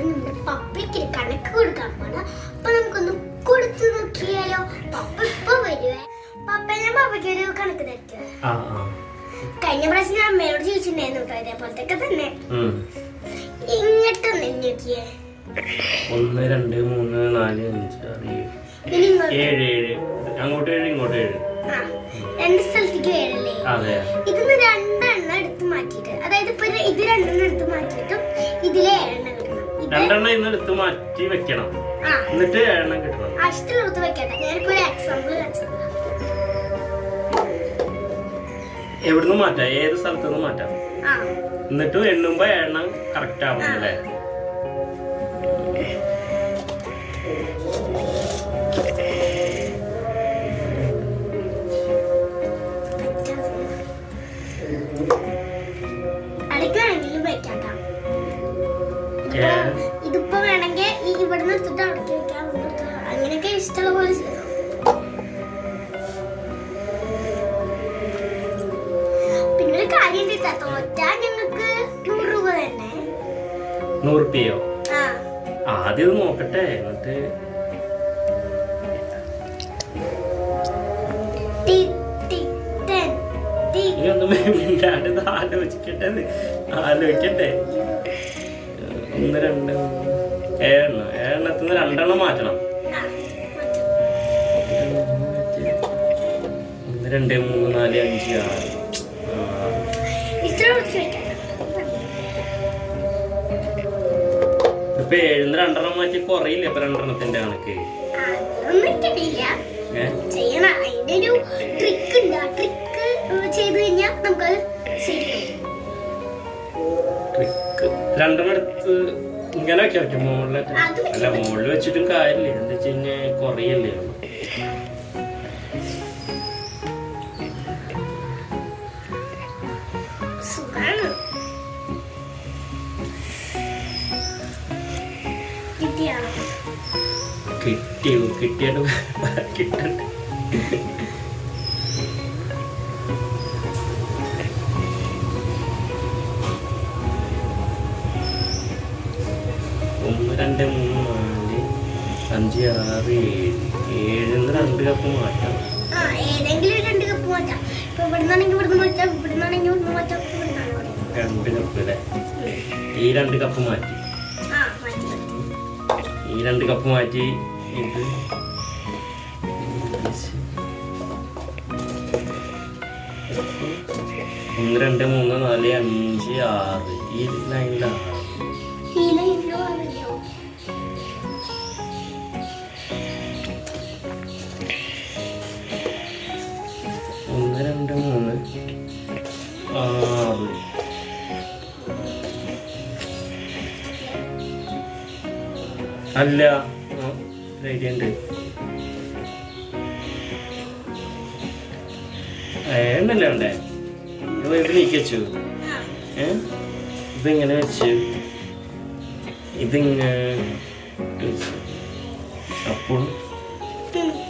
നമ്മുടെ പപ്പയ്ക്ക് കണക്ക് കൊടുക്കാൻ പോണം അപ്പൊ നമുക്കൊന്ന് കൊടുത്തു നോക്കിയാലോ? പപ്പ ഇപ്പൊ വരുവേ. പപ്പ ഞാൻ പപ്പയ്ക്ക് ഒരു കണക്ക് തരട്ടെ? കഴിഞ്ഞ പ്രാവശ്യം ഞാൻ അമ്മയോട് ചോദിച്ചിട്ടുണ്ടായിരുന്നു കേട്ടോ ഇതേപോലത്തെ തന്നെ. ഇങ്ങോട്ടൊന്ന് നോക്കിയേ. ഒന്ന് രണ്ട് മൂന്ന് നാല് അഞ്ച് ആറ് ഏഴ്. ഏഴ് ഏഴ്. അങ്ങോട്ട് ഏഴ് ഇങ്ങോട്ട് ഏഴ്. രണ്ട് സ്ഥലത്തേക്ക് ഏഴല്ലേ? ഇതിന്ന് രണ്ടെണ്ണം എടുത്ത് മാറ്റിയിട്ട് അതായത് ഇപ്പൊ ഇത് രണ്ടെണ്ണം എടുത്ത് മാറ്റിയിട്ടും ഇതിലെ ഇത് രണ്ടെണ്ണം ഇന്ന് എടുത്ത് മാറ്റി വെക്കണം. എന്നിട്ട് എണ്ണം കിട്ടണം. വെക്കട്ടെ. ഞാനിപ്പോ ഒരു എക്സാമ്പിൾ എവിടുന്ന് മാറ്റാം? ഏത് സ്ഥലത്തുനിന്ന് മാറ്റാം? എന്നിട്ട് എണ്ണുമ്പോ എണ്ണം കറക്റ്റ് ആവണം അല്ലേ? ഇതിപ്പോ വേണമെങ്കിൽ ഇവിടെ നിർത്തിട്ട് അടക്കി വെക്കാം. അങ്ങനെയൊക്കെ ഇഷ്ടമുള്ള പോലെ പിന്നെ ഒരു കാര്യം കിട്ടാ. തോറ്റാ ഞങ്ങൾക്ക് നൂറ് രൂപ തന്നെ നൂറ് ആ. ആദ്യം നോക്കട്ടെ. എന്നിട്ട് ഇനി ഒന്നും ഇത് ആലോചിക്കട്ടെ. ആലോചിക്കട്ടെ. ഒന്ന് രണ്ട് ഏഴെണ്ണം. ഏഴെണ്ണത്തിൽ നിന്ന് രണ്ടെണ്ണം മാറ്റണം. ഒന്ന് രണ്ട് മൂന്ന് നാല് അഞ്ച് ആറ്. ഇപ്പൊ ഏഴിന്ന് രണ്ടെണ്ണം മാറ്റി കുറയില്ല? ഇപ്പൊ രണ്ടെണ്ണത്തിന്റെ കണക്ക്. ചെയ്യണം. അതിന്റെ ഒരു ട്രിക്ക് ഉണ്ട്. ആ ട്രിക്ക് ചെയ്ത് കഴിഞ്ഞാൽ നമുക്കത് രണ്ടെണ്ണം എടുത്ത് ഇങ്ങനെ വെക്കാൻ പറ്റും. മുകളിലായിട്ട് അല്ല മുകളിൽ വെച്ചിട്ടും കാര്യമില്ല. എന്താ വെച്ച് കഴിഞ്ഞാൽ കുറയല്ലേ? കിട്ടിയോ? കിട്ടിയോ? കിട്ടണ്ടേ? രണ്ട് മൂന്ന് നാല് അഞ്ച് ആറ് ഏഴ് ഏഴിന്ന് രണ്ട് കപ്പ് മാറ്റാം. ഏതെങ്കിലും രണ്ട് കപ്പ് മാറ്റാം. ഇപ്പൊ ഇവിടുന്നാണെങ്കിൽ ഇവിടുന്ന് മാറ്റാം ഇവിടുന്നാണെങ്കിൽ ഇവിടുന്ന് മാറ്റാം ഇവിടുന്നാണ് മാറ്റാം. രണ്ട് കപ്പ് അല്ലേ ഈ രണ്ട് കപ്പ് മാറ്റി. ഈ രണ്ട് കപ്പ് മാറ്റി. ഇത്. ഒന്ന് രണ്ട് മൂന്ന് നാല് അഞ്ച് ആറ്. ഈ ലൈനിൽ രണ്ട് മൂന്ന് ആറ് അല്ല. ഐഡിയ ഉണ്ട് ഏണ്ടല്ലേ ഉണ്ടേ ഇത് നീക്കച്ചു ഏ? ഇതിങ്ങനെ വെച്ച്. ഇതിങ്ങനെ അപ്പോൾ.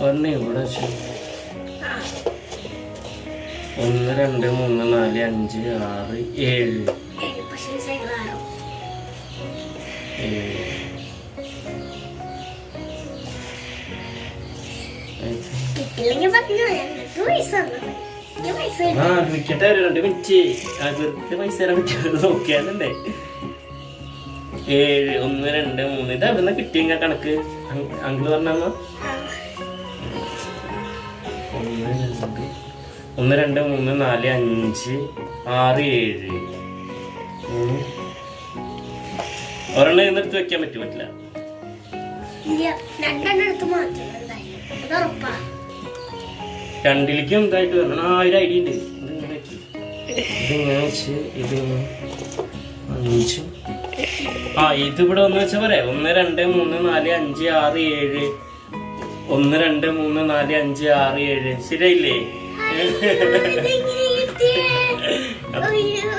ഒന്നേ ഇവിടെ വെച്ചു. ഒന്ന് രണ്ട് മൂന്ന് നാല് അഞ്ച് ആറ് ഏഴ്. ആ ഒരു രണ്ട് മിനിറ്റ് ആ വെറുതെ പൈസ തരാൻ പറ്റുമോ നോക്കിയാലല്ലേ ഏഴ് ഒന്ന് രണ്ട് മൂന്ന്. ഇത് എവിടെ കിട്ടിയ കണക്ക്? അങ്കിൾ പറഞ്ഞ ഒന്ന് രണ്ട്. ഒന്ന് രണ്ട് മൂന്ന് നാല് അഞ്ച് ആറ് ഏഴ്. ഒരെണ്ണം ഇന്നെടുത്ത് വെക്കാൻ പറ്റും പറ്റില്ല. രണ്ടിലേക്ക് എന്തായിട്ട് വരണം. ആ ഒരു ഐഡിയ ഉണ്ട്. ഇതിങ്ങനെ ഇതിങ്ങനെ വെച്ച് ഇതിങ്ങനെ അഞ്ച്. ആ ഇതിവിടെ ഒന്ന് വെച്ചാ പോരെ. ഒന്ന് രണ്ട് മൂന്ന് നാല് അഞ്ച് ആറ് ഏഴ് ഒന്ന് രണ്ട് മൂന്ന് നാല് അഞ്ച് ആറ് ഏഴ്? അയ്യോ.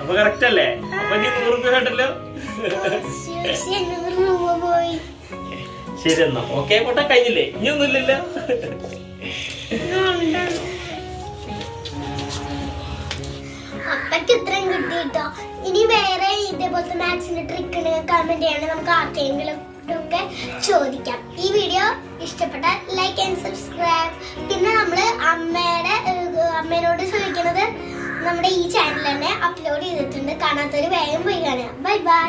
അപ്പൊ കറക്റ്റ് അല്ലേ? അപ്പൊ നീ നൂറ് രൂപ കേട്ടല്ലോ ശരി എന്നാ ഓക്കെ കൊട്ടാ കഴിഞ്ഞില്ലേ? ഇനി ഒന്നുമില്ലല്ലോ ഇനി വേറെ ഇതേപോലത്തെ മാത്സിന്റെ ട്രിക്ക് കമന്റ് ചെയ്യണം നമുക്ക് ആർക്കെങ്കിലും ഒക്കെ ചോദിക്കാം. ഈ വീഡിയോ ഇഷ്ടപ്പെട്ട ലൈക്ക് ആൻഡ് സബ്സ്ക്രൈബ് പിന്നെ നമ്മൾ അമ്മയുടെ അമ്മേനോട് ചോദിക്കുന്നത് നമ്മുടെ ഈ ചാനൽ തന്നെ അപ്ലോഡ് ചെയ്തിട്ടുണ്ട്. കാണാത്തൊരു വേഗം പോയി കാണുക. Bye bye